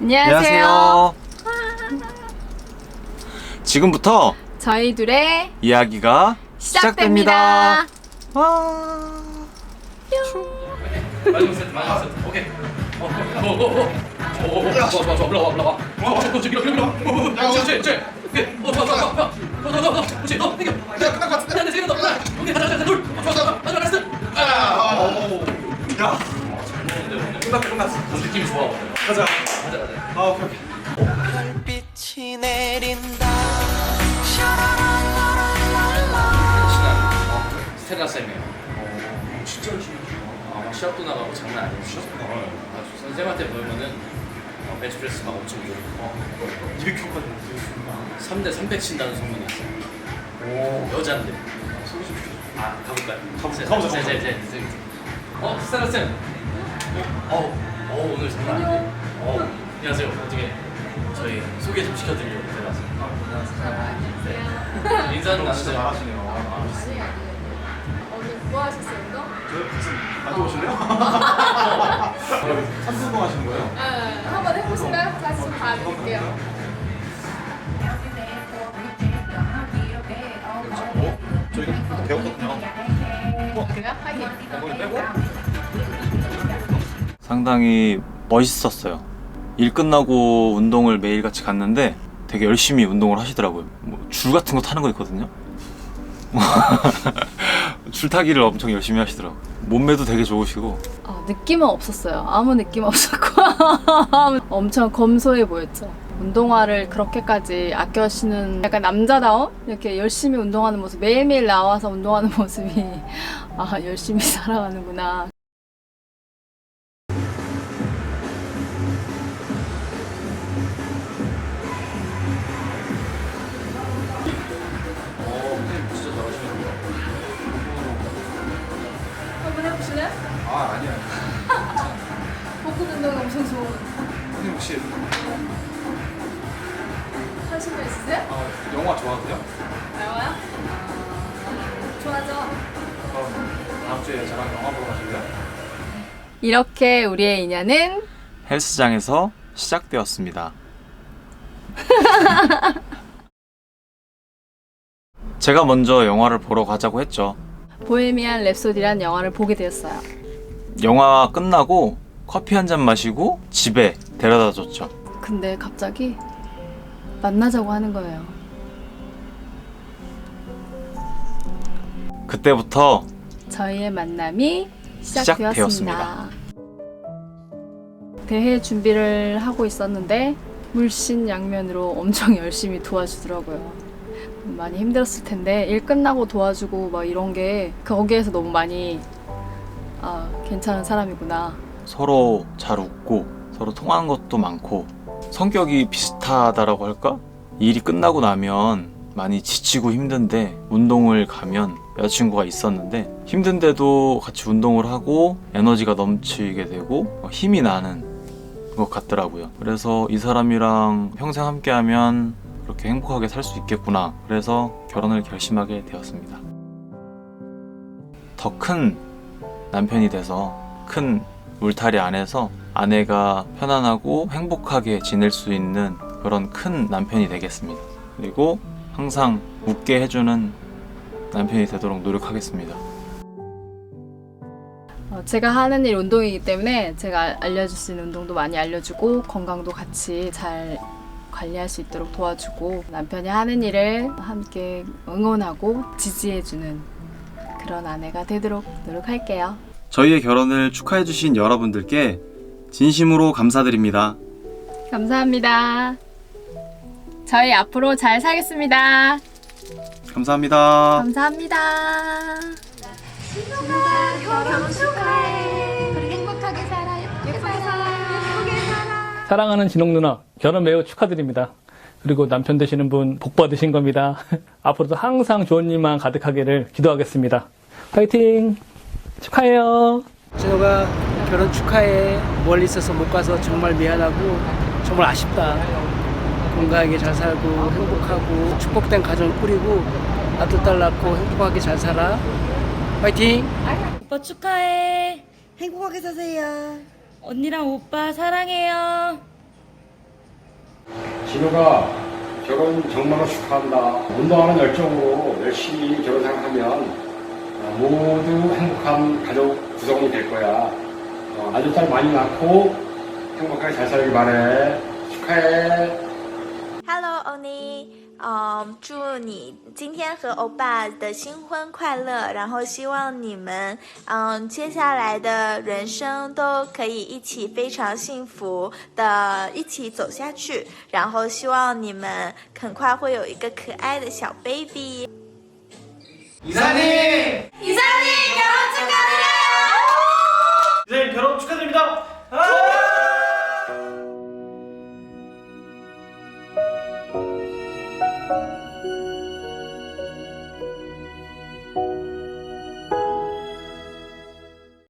안녕하세요. 지금부터 저희 둘의 이야기가 시작됩니다. 시작됩니다. 와. 마지막 세트 마지막 세트 오케이 올라와 올라와 어 그렇지 그렇지 그렇지 오케이 어 그렇지 너야 끝난 것 같은데 세개 더 오케이 가자 가자 둘 좋아 좋아 마지막 라스트 아야 끝났어 끝났어 느낌이 좋아 가자 가자 가자 아 오케이 오케이 빛이 내린다 스테라 쌤이에요. 어, 진짜 열심히 아, 막 시합도 나가고 장난 아니에요. 시합 나가요. 아, 선생님한테 보면은 어, 벤치프레스 막 엄청 줘. 어, 200kg까지 3대 300 친다는 소문이 있어요. 오, 여자인데. 소개 좀 시켜줘. 아, 가볼까요? 가보자, 가보자, 네, 네, 네, 네. 어, 스테라 쌤. 어, 어, 오늘 장난 아닌데. 어, 안녕하세요. 어떻게 저희 소개 좀 시켜드리려고 들어왔어요. 네. 인사는 나누세요. 잘하시네요. 오늘 뭐 하셨어요, 운동? 저희 무슨 가져오실래요? 한분 동 하시는 거예요? 네, 한번 해보실까요? 다시 좀 봐드릴게요. 어? 저희가 배웠거든요. 그래요? 하긴. 상당히 멋있었어요. 일 끝나고 운동을 매일 같이 갔는데 되게 열심히 운동을 하시더라고요. 뭐 줄 같은 거 타는 거 있거든요. 줄 타기를 엄청 열심히 하시더라고요. 몸매도 되게 좋으시고 어, 느낌은 없었어요. 아무 느낌 없었고 엄청 검소해 보였죠. 운동화를 그렇게까지 아껴시는 약간 남자다운 이렇게 열심히 운동하는 모습 매일매일 나와서 운동하는 모습이 아 열심히 살아가는구나. 운동 엄청 좋은 선생님 혹시 하신 거 있으세요? 아, 영화 좋아하세요? 영화요? 좋아하죠. 그럼 다음 주에 저랑 영화 보러 가실래요? 이렇게 우리의 인연은 헬스장에서 시작되었습니다. 제가 먼저 영화를 보러 가자고 했죠. 보헤미안 랩소디란 영화를 보게 되었어요. 영화 끝나고 커피 한 잔 마시고 집에 데려다 줬죠. 근데 갑자기 만나자고 하는 거예요. 그때부터 저희의 만남이 시작되었습니다. 시작되었습니다. 대회 준비를 하고 있었는데 물신양면으로 엄청 열심히 도와주더라고요. 많이 힘들었을 텐데 일 끝나고 도와주고 막 이런 게 거기에서 너무 많이 아 괜찮은 사람이구나. 서로 잘 웃고 서로 통하는 것도 많고 성격이 비슷하다라고 할까? 일이 끝나고 나면 많이 지치고 힘든데 운동을 가면 여자친구가 있었는데 힘든데도 같이 운동을 하고 에너지가 넘치게 되고 어, 힘이 나는 것 같더라고요. 그래서 이 사람이랑 평생 함께하면 그렇게 행복하게 살 수 있겠구나. 그래서 결혼을 결심하게 되었습니다. 더 큰 남편이 돼서 큰 울타리 안에서 아내가 편안하고 행복하게 지낼 수 있는 그런 큰 남편이 되겠습니다. 그리고 항상 웃게 해주는 남편이 되도록 노력하겠습니다. 어, 제가 하는 일 운동이기 때문에 제가 알려줄 수 있는 운동도 많이 알려주고 건강도 같이 잘 관리할 수 있도록 도와주고 남편이 하는 일을 함께 응원하고 지지해주는 그런 아내가 되도록 노력할게요. 저희의 결혼을 축하해주신 여러분들께 진심으로 감사드립니다. 감사합니다. 저희 앞으로 잘 살겠습니다. 감사합니다. 감사합니다. 사랑하는 진홍 누나 결혼 매우 축하드립니다. 그리고 남편 되시는 분 복 받으신 겁니다. 앞으로도 항상 좋은 일만 가득하기를 기도하겠습니다. 파이팅! 축하해요. 진호가 결혼 축하해. 멀리 있어서 못 가서 정말 미안하고 정말 아쉽다. 건강하게 잘 살고 행복하고 축복된 가정 꾸리고 아들 딸 낳고 행복하게 잘 살아. 파이팅! 오빠 축하해. 행복하게 사세요. 언니랑 오빠 사랑해요. 준호가 결혼 정말로 축하한다. 운동하는 열정으로 열심히 결혼 생활하면 어, 모두 행복한 가족 구성이 될 거야. 어, 아들 딸 많이 낳고 행복하게 잘 살길 바래. 축하해. ，Hello，欧尼。嗯，祝你今天和欧巴的新婚快乐，然后希望你们嗯接下来的人生都可以一起非常幸福的一起走下去，然后希望你们很快会有一个可爱的小 baby。 이사님! 이사님 결혼 축하드려요! 이사님 결혼 축하드립니다!